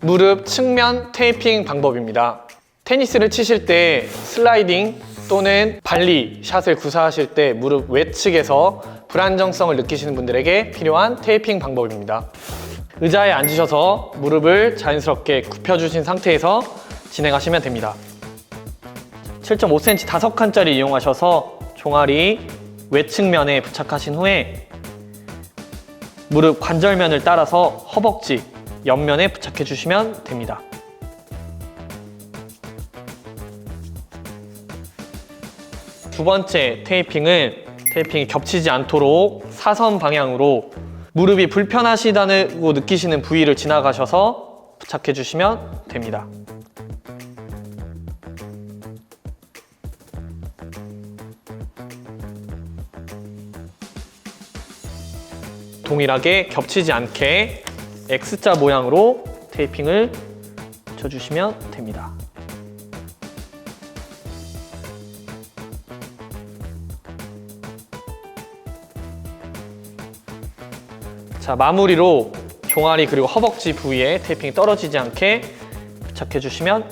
무릎 측면 테이핑 방법입니다. 테니스를 치실 때 슬라이딩 또는 발리 샷을 구사하실 때 무릎 외측에서 불안정성을 느끼시는 분들에게 필요한 테이핑 방법입니다. 의자에 앉으셔서 무릎을 자연스럽게 굽혀주신 상태에서 진행하시면 됩니다. 7.5cm 5칸짜리 이용하셔서 종아리 외측면에 부착하신 후에 무릎 관절면을 따라서 허벅지 옆면에 부착해 주시면 됩니다. 두 번째 테이핑은 테이핑이 겹치지 않도록 사선 방향으로 무릎이 불편하시다고 느끼시는 부위를 지나가셔서 부착해 주시면 됩니다. 동일하게 겹치지 않게 X자 모양으로 테이핑을 붙여주시면 됩니다. 자, 마무리로 종아리 그리고 허벅지 부위에 테이핑이 떨어지지 않게 부착해 주시면